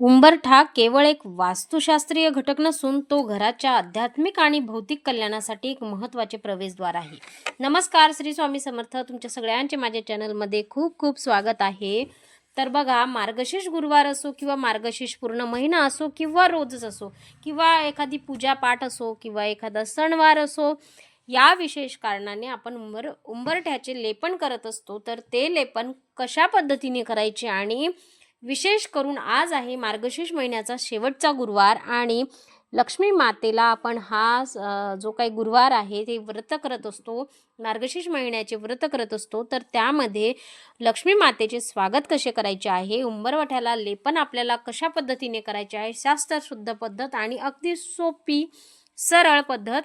उंबरठा केवळ एक वास्तुशास्त्रीय घटक नसून तो घराच्या आध्यात्मिक आणि भौतिक कल्याणासाठी एक महत्त्वाचे प्रवेशद्वार आहे. नमस्कार श्री स्वामी समर्थ. तुमच्या सगळ्यांचे माझ्या चॅनलमध्ये खूप खूप स्वागत आहे. तर बघा मार्गशीर्ष गुरुवार असो किंवा मार्गशीर्ष पूर्ण महिना असो किंवा रोजच असो किंवा एखादी पूजा पाठ असो किंवा एखादा सणवार असो या विशेष कारणाने आपण उंबर उंबरठ्याचे लेपन करत असतो. तर ते लेपन कशा पद्धतीने करायचे आणि विशेष करून आज आहे मार्गशीर्ष महिन्याचा शेवटचा गुरुवार आणि लक्ष्मी मातेला आपण हा स- जो काही गुरुवार आहे ते व्रत करत असतो मार्गशीर्ष महिन्याचे व्रत करत असतो तर त्यामध्ये लक्ष्मी मातेचे स्वागत कसे करायचे आहे उंबरवठ्याला लेपन आपल्याला कशा पद्धतीने करायचे आहे शास्त्रशुद्ध पद्धत आणि अगदी सोपी सरळ पद्धत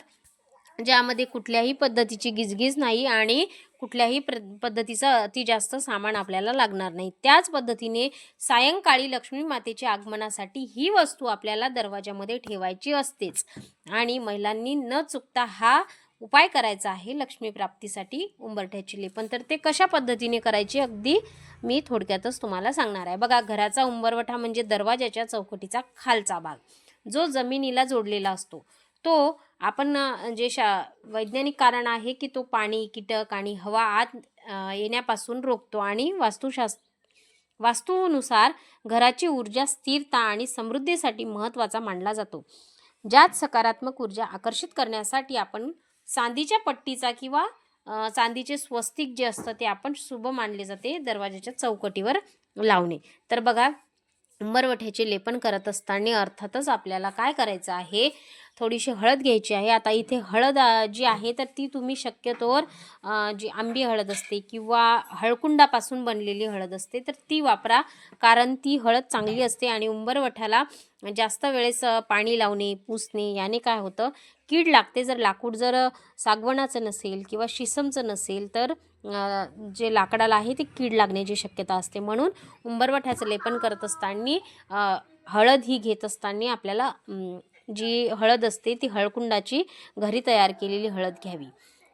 ज्यामध्ये कुठल्याही पद्धतीची गिजगिज नाही आणि कुठल्याही प्र पद्धतीचं अति जास्त सामान आपल्याला लागणार नाही. त्याच पद्धतीने सायंकाळी लक्ष्मी मातेच्या आगमनासाठी ही वस्तू आपल्याला दरवाजामध्ये ठेवायची असतेच. आणि महिलांनी न चुकता हा उपाय करायचा आहे लक्ष्मी प्राप्तीसाठी उंबरठ्याची लेपन. तर ते कशा पद्धतीने करायचे अगदी मी थोडक्यातच तुम्हाला सांगणार आहे. बघा घराचा उंबरवठा म्हणजे दरवाजाच्या चौकटीचा खालचा भाग. जो जमिनीला जोडलेला असतो तो आपण जे शा वैज्ञानिक कारण आहे की तो पाणी कीटक आणि हवा आत येण्यापासून रोखतो आणि वास्तुशास्त्र वास्तूनुसार घराची ऊर्जा स्थिरता आणि समृद्धीसाठी महत्त्वाचा मानला जातो. ज्यात सकारात्मक ऊर्जा आकर्षित करण्यासाठी आपण चांदीच्या पट्टीचा किंवा चांदीचे स्वस्तिक जे असतं ते आपण शुभ मानले जाते दरवाजाच्या चौकटीवर लावणे. तर बघा उंबरवठ्याचे लेपन करत असताना अर्थातच आपल्याला काय करायचं आहे? थोडीशी हळद घ्यायची आहे. आता इथे हळद जी आहे तर ती तुम्ही शक्यतोवर जी आंबी हळद असते किंवा हळकुंडापासून बनलेली हळद असते तर ती वापरा. कारण ती हळद चांगली असते आणि उंबरवठ्याला जास्त वेळेस पाणी लावणे पुसणे याने काय होतं? कीड लागते. जर लाकूड जर सागवणाचं नसेल किंवा शिसमचं नसेल तर जे लाकडाला आहे ते कीड लागण्याची शक्यता असते. म्हणून उंबरवठ्याचं लेपन करत असताना हळद ही घेत असताना आपल्याला जी हळद असते ती हळकुंडाची घरी तयार केलेली हळद घ्यावी.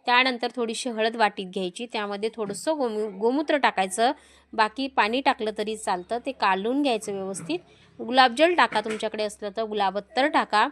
त्यानंतर थोडीशी हळद वाटीत घ्यायची त्यामध्ये थोडंसं गोमू गोमूत्र टाकायचं. बाकी पाणी टाकलं तरी चालतं ते काढून घ्यायचं व्यवस्थित. गुलाबजल टाका तुमच्याकडे असलं तर गुलाबत्तर टाका.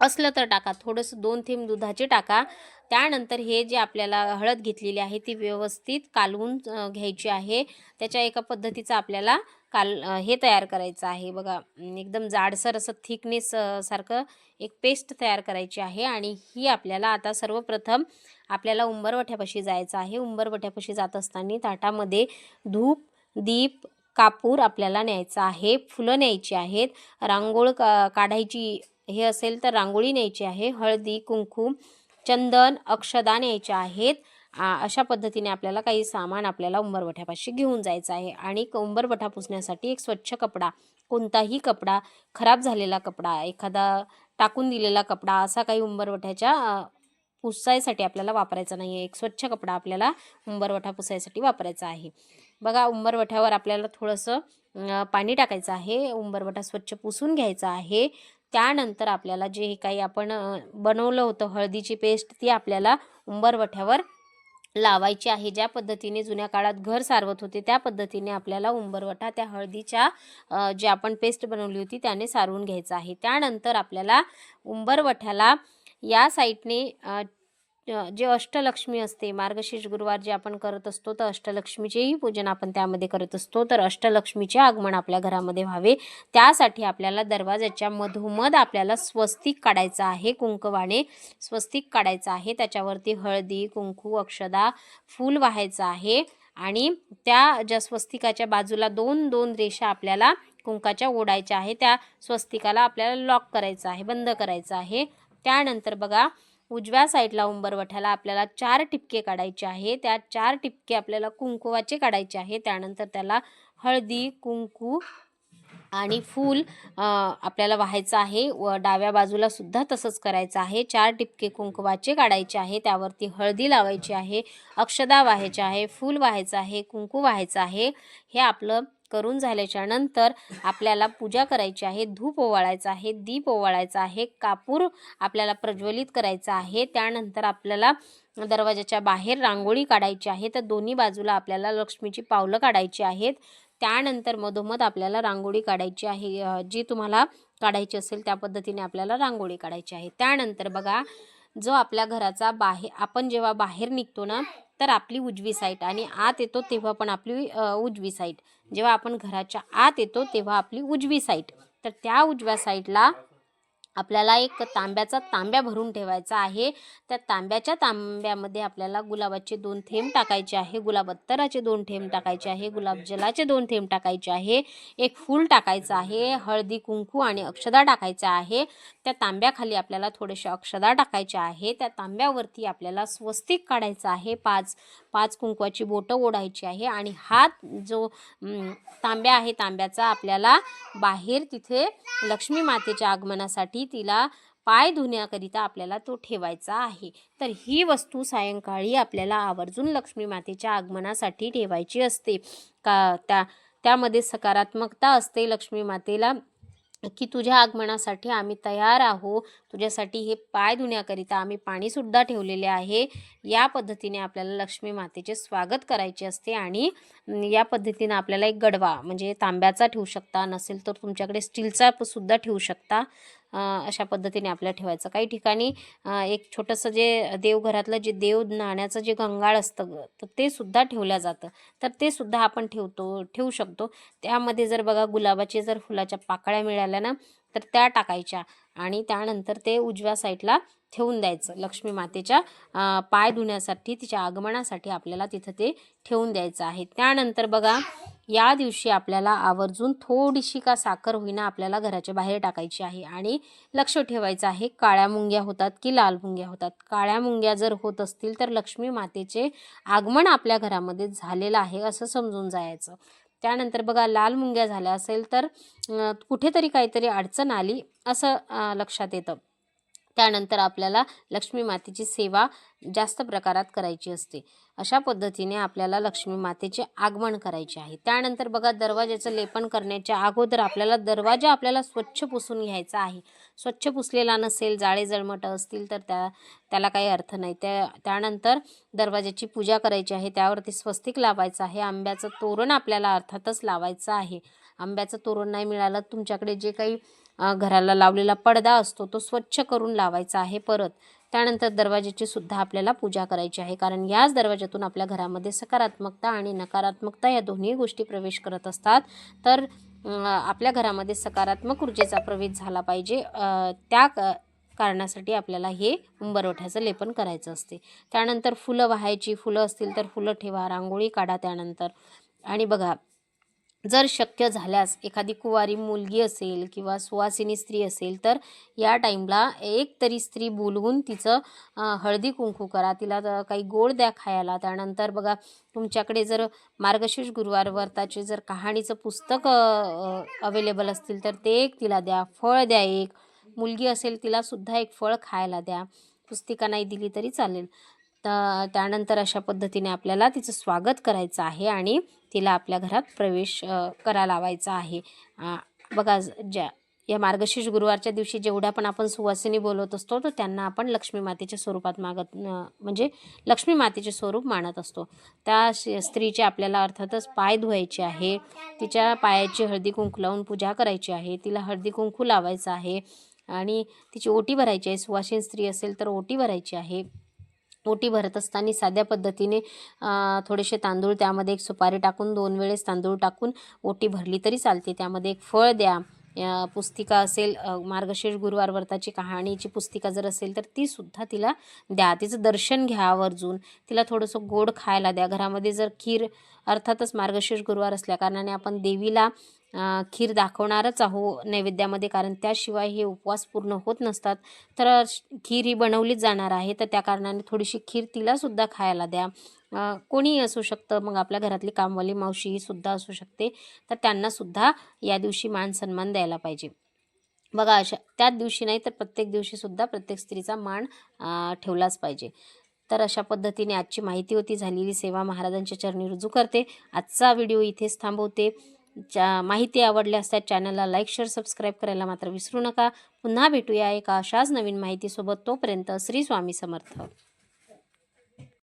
असलं तर टाका थोडंसं दोन थेंब दुधाचे टाका. त्यानंतर हे जे आपल्याला हळद घेतलेली आहे ती व्यवस्थित कालवून घ्यायची आहे. त्याच्या एका पद्धतीचं आपल्याला काल हे तयार करायचं आहे. बघा एकदम जाडसर असं थिकनेस सारखं एक पेस्ट तयार करायची आहे आणि ही आपल्याला आता सर्वप्रथम आपल्याला उंबरवठ्यापाशी जायचं आहे. उंबरवठ्यापाशी जात असताना ताटामध्ये धूप दीप कापूर आपल्याला न्यायचा आहे. फुलं न्यायची आहेत. रांगोळ का काढायची हे असेल तर रांगोळी न्यायची आहे. हळदी कुंकू चंदन अक्षदा न्यायच्या आहेत. अशा पद्धतीने आपल्याला काही सामान आपल्याला उंबरवठ्यापाशी घेऊन जायचं आहे. आणि उंबरवठा पुसण्यासाठी एक स्वच्छ कपडा कोणताही कपडा खराब झालेला कपडा एखादा टाकून दिलेला कपडा असा काही उंबरवठ्याच्या पुसायसाठी आपल्याला वापरायचा नाही आहे एक स्वच्छ कपडा आपल्याला उंबरवठा पुसायसाठी वापरायचा आहे. बघा उंबरवठ्यावर आपल्याला थोडंसं पाणी टाकायचं आहे. उंबरवठा स्वच्छ पुसून घ्यायचा आहे. त्यानंतर आपल्याला जे हे काही आपण बनवलं होतं हळदीची पेस्ट ती आपल्याला उंबरवठ्यावर लावायची आहे. ज्या पद्धतीने जुन्या काळात घर सारवत होते त्या पद्धतीने आपल्याला उंबरवठा त्या हळदीच्या जे आपण पेस्ट बनवली होती त्याने सारवून घ्यायचं आहे. त्यानंतर आपल्याला उंबरवठ्याला या साईडने जे अष्टलक्ष्मी असते मार्गशीर्ष गुरुवार जे आपण करत असतो तर अष्टलक्ष्मीचेही पूजन आपण त्यामध्ये करत असतो. तर अष्टलक्ष्मीचे आगमन आपल्या घरामध्ये व्हावे. त्यासाठी आपल्याला दरवाजाच्या मधोमध आपल्याला स्वस्तिक काढायचं आहे कुंकवाने स्वस्तिक काढायचं आहे. त्याच्यावरती हळदी कुंकू अक्षदा फूल वाहायचं आहे. आणि त्या ज्या स्वस्तिकाच्या बाजूला दोन दोन रेषा आपल्याला कुंकाच्या ओढायच्या आहे त्या स्वस्तिकाला आपल्याला लॉक करायचं आहे बंद करायचं आहे. त्यानंतर बघा उजव्या साईडला उंबरवठ्याला आपल्याला चार टिपके काढायचे आहे त्या चार टिपके आपल्याला कुंकुवाचे काढायचे आहे त्यानंतर त्याला हळदी कुंकू आणि फूल आपल्याला व्हायचं आहे. व डाव्या बाजूला सुद्धा तसंच करायचं आहे. चार टिपके कुंकवाचे काढायचे आहे त्यावरती हळदी लावायची आहे. अक्षदा व्हायच्या आहे. फूल व्हायचं आहे. कुंकू व्हायचं आहे. हे आपलं करून झाल्याच्यानंतर आपल्याला पूजा करायची आहे धूप ओवाळायचा आहे दीप ओवाळायचा आहे कापूर आपल्याला प्रज्वलित करायचा आहे. त्यानंतर आपल्याला दरवाजाच्या बाहेर रांगोळी काढायची आहे. तर दोन्ही बाजूला आपल्याला लक्ष्मीची पावलं काढायची आहेत. त्यानंतर मधोमध आपल्याला रांगोळी काढायची आहे. जी तुम्हाला काढायची असेल त्या पद्धतीने आपल्याला रांगोळी काढायची आहे. त्यानंतर बघा जो आपल्या घराचा बाहेर आपण जेव्हा बाहेर निघतो ना तर आपली उजवी साईड आणि आत येतो तेव्हा पण आपली उजवी साईड जेव्हा आपण घराच्या आत येतो तेव्हा आपली उजवी साईड तर त्या उजव्या साईडला आपल्याला एक तांब्याचा तांब्या भरून ठेवायचा आहे. त्या तांब्याच्या तांब्यामध्ये आपल्याला गुलाबाचे दोन थेंब टाकायचे आहे. गुलाब अत्तराचे दोन थेंब टाकायचे आहे. गुलाब जलाचे दोन थेंब टाकायचे आहे. एक फूल टाकायचं आहे. हळदी कुंकू आणि अक्षदा टाकायचा आहे. त्या तांब्याखाली आपल्याला थोडेसे अक्षदा टाकायच्या आहे. त्या तांब्यावरती आपल्याला स्वस्तिक काढायचं आहे. पाच पाच कुंकवाची बोटं ओढायची आहे आणि हात जो तांब्या आहे तांब्याचा आपल्याला बाहेर तिथे लक्ष्मी मातेच्या आगमनासाठी तिला पाय धुण्याकरिता आपल्याला तो ठेवायचा आहे. तर ही वस्तू सायंकाळी आपल्याला आवर्जून लक्ष्मी मातेच्या आगमनासाठी ठेवायची असते. का त्या त्यामध्ये सकारात्मकता असते लक्ष्मी मातेला की तुझ्या आगमनासाठी आम्ही तयार आहो. तुझ्यासाठी हे पाय धुण्याकरिता आम्ही पाणीसुद्धा ठेवलेले आहे. या पद्धतीने आपल्याला लक्ष्मी मातेचे स्वागत करायचे असते आणि या पद्धतीने आपल्याला एक गडवा म्हणजे तांब्याचा ठेवू शकता नसेल तर तुमच्याकडे स्टीलचा सुद्धा ठेवू शकता. अशा पद्धतीने आपल्याला ठेवायचं. काही ठिकाणी एक छोटंसं जे देवघरातलं जे देव नाण्याचं जे गंगाळ असतं तर ते सुद्धा ठेवलं जातं. तर ते सुद्धा आपण ठेवतो ठेवू शकतो. त्यामध्ये जर बघा गुलाबाचे जर फुलाच्या पाकळ्या मिळाल्या ना तर त्या टाकायच्या आणि त्यानंतर ते उजव्या साईडला ठेवून द्यायचं. लक्ष्मी मातेच्या पाय धुण्यासाठी तिच्या आगमनासाठी आपल्याला तिथं ते ठेवून द्यायचं आहे. त्यानंतर बघा या दिवशी आपल्याला आवर्जून थोडीशी का साखर होईना आपल्याला घराच्या बाहेर टाकायची आहे आणि लक्ष ठेवायचं आहे. काळ्या मुंग्या होतात की लाल मुंग्या होतात? काळ्या मुंग्या जर होत असतील तर लक्ष्मी मातेचे आगमन आपल्या घरामध्ये झालेलं आहे असं समजून जायचं. त्यानंतर बघा लाल मुंग्या झाल्या असेल तर कुठेतरी काहीतरी अडचण आली असं लक्षात येतं. त्यानंतर आपल्याला लक्ष्मी मातेची सेवा जास्त प्रकारात करायची असते. अशा पद्धतीने आपल्याला लक्ष्मी मातेचे आगमन करायचे आहे. त्यानंतर बघा दरवाजाचं लेपन करण्याच्या अगोदर आपल्याला दरवाजा आपल्याला स्वच्छ पुसून घ्यायचा आहे. स्वच्छ पुसलेला नसेल जाळे जळमटं असतील तर त्या त्याला काही अर्थ नाही. त्या त्यानंतर दरवाजाची पूजा करायची आहे. त्यावरती स्वस्तिक लावायचं आहे. आंब्याचं तोरण आपल्याला अर्थातच लावायचं आहे. आंब्याचं तोरण नाही मिळालं तुमच्याकडे जे काही घराला लावलेला पडदा असतो तो स्वच्छ करून लावायचा आहे परत. त्यानंतर दरवाजाची सुद्धा आपल्याला पूजा करायची आहे कारण याच दरवाजातून आपल्या घरामध्ये सकारात्मकता आणि नकारात्मकता या दोन्ही गोष्टी प्रवेश करत असतात. तर आपल्या घरामध्ये सकारात्मक ऊर्जेचा प्रवेश झाला पाहिजे. त्या कारणासाठी आपल्याला हे उंबरवठ्याचं लेपन करायचं असते. त्यानंतर फुलं वाहायची फुलं असतील तर फुलं ठेवा रांगोळी काढा त्यानंतर. आणि बघा जर शक्य झाल्यास एखादी कुवारी मुलगी असेल किंवा सुवासिनी स्त्री असेल तर या टाईमला एक तरी स्त्री बोलवून तिचं हळदी कुंकू करा. तिला काही गोड द्या खायला. त्यानंतर बघा तुमच्याकडे जर मार्गशीर्ष गुरुवार व्रताचे जर कहाणीचं पुस्तक अवेलेबल असतील तर ते एक तिला द्या. फळ द्या एक. मुलगी असेल तिला सुद्धा एक फळ खायला द्या. पुस्तिका नाही दिली तरी चालेल. तर त्यानंतर अशा पद्धतीने आपल्याला तिचं स्वागत करायचं आहे आणि तिला आपल्या घरात प्रवेश करा लावायचा आहे. बघा ज्या या मार्गशीर्ष गुरुवारच्या दिवशी जेवढ्या पण आपण सुवासिनी बोलवत असतो तर त्यांना आपण लक्ष्मी मातेच्या स्वरूपात मागत म्हणजे लक्ष्मी मातेचे स्वरूप मानत असतो. त्या श- स्त्रीचे आपल्याला अर्थातच पाय धुवायचे आहे तिच्या पायाची हळदी कुंकू लावून पूजा करायची आहे तिला हळदी कुंकू लावायचं आहे आणि तिची ओटी भरायची आहे. सुवासिन स्त्री असेल तर ओटी भरायची आहे. ओटी भरत असताना साध्या पद्धतीने थोडेसे तांदूळ त्यामध्ये एक सुपारी टाकून दोन वेळेस तांदूळ टाकून ओटी भरली तरी चालते. त्यामध्ये एक फळ द्या. पुस्तिका असेल मार्गशीर्ष गुरुवार व्रताची कहाणीची पुस्तिका जर असेल तर ती सुद्धा तिला द्या. तिचं दर्शन घ्या आवर्जून. तिला थोडंसं गोड खायला द्या. घरामध्ये जर खीर अर्थातच मार्गशीर्ष गुरुवार असल्याकारणाने आपण देवीला खीर दाखवणारच आहो नैवेद्यामध्ये कारण त्याशिवाय हे उपवास पूर्ण होत नसतात. तर खीर ही बनवलीच जाणार आहे तर त्या कारणाने थोडीशी खीर तिलासुद्धा खायला द्या. कोणीही असू शकतं मग आपल्या घरातली कामवाली मावशी सुद्धा असू शकते. तर त्यांनासुद्धा या दिवशी मान सन्मान द्यायला पाहिजे. बघा अशा त्याच दिवशी नाही तर प्रत्येक दिवशीसुद्धा प्रत्येक स्त्रीचा मान ठेवलाच पाहिजे. तर अशा पद्धतीने आजची माहिती होती झालेली सेवा महाराजांच्या चरणी रुजू करते. आजचा व्हिडिओ इथेच थांबवते. च्या माहिती आवडल्यास त्या चॅनलला लाईक शेअर सबस्क्राईब करायला मात्र विसरू नका. पुन्हा भेटूया एका अशाच नवीन माहितीसोबत. तोपर्यंत श्री स्वामी समर्थ.